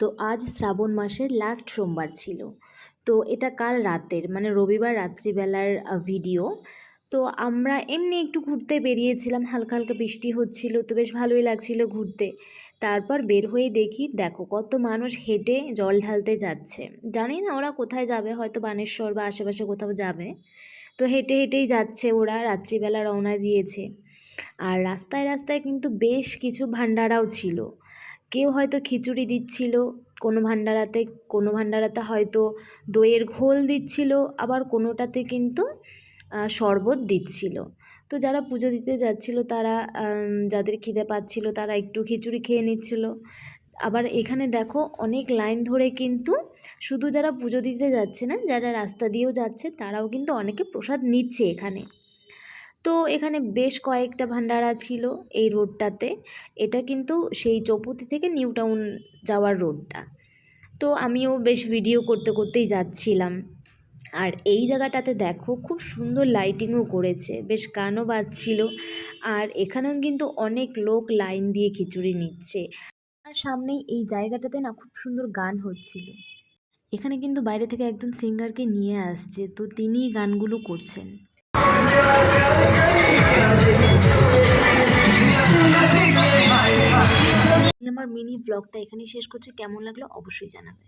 তো আজ শ্রাবণ মাসের লাস্ট সোমবার ছিল। তো এটা কাল রাতের? মানে রবিবার রাত্রিবেলার ভিডিও তো আমরা এমনি একটু ঘুরতে বেরিয়েছিলাম, হালকা হালকা বৃষ্টি হচ্ছিল, তো বেশ ভালোই লাগছিল ঘুরতে। তারপর বের হয়ে দেখি, দেখো কত মানুষ হেঁটে জল ঢালতে যাচ্ছে। জানি না ওরা কোথায় যাবে, হয়তো বানেশ্বর বা আশেপাশে কোথাও যাবে। তো হেঁটে হেঁটেই যাচ্ছে ওরা, রাত্রিবেলা রওনা দিয়েছে। আর রাস্তায় রাস্তায় কিন্তু বেশ কিছু ভান্ডারাও ছিল। কেউ হয়তো খিচুড়ি দিচ্ছিল, কোনো ভান্ডারাতে কোনো ভান্ডারাতে হয়তো দইয়ের ঘোল দিচ্ছিল, আবার কোনোটাতে কিন্তু শরবত দিচ্ছিল। তো যারা পুজো দিতে যাচ্ছিল তারা যাদের খিদে পাচ্ছিল তারা একটু খিচুড়ি খেয়ে নিচ্ছিল। আবার এখানে দেখো অনেক লাইন ধরে কিন্তু শুধু যারা পুজো দিতে যাচ্ছে না, যারা রাস্তা দিয়েও যাচ্ছে তারাও কিন্তু অনেকে প্রসাদ নিচ্ছে এখানে। তো এখানে বেশ কয়েকটা ভান্ডারা ছিল এই রোডটাতে। এটা কিন্তু সেই চৌপতি থেকে নিউ টাউন যাওয়ার রোডটা। তো আমিও বেশ ভিডিও করতে করতেই যাচ্ছিলাম। আর এই জায়গাটাতে দেখো খুব সুন্দর লাইটিংও করেছে, বেশ গানও বাজছিল। আর এখানেও কিন্তু অনেক লোক লাইন দিয়ে খিচুড়ি নিচ্ছে। আর সামনেই এই জায়গাটাতে না খুব সুন্দর গান হচ্ছিল। এখানে কিন্তু বাইরে থেকে একজন সিঙ্গারকে নিয়ে আসছে, তো তিনিই গানগুলো করছেন। আমার মিনি ব্লগটা এখানেই শেষ করছি। কেমন লাগল অবশ্যই জানাবে।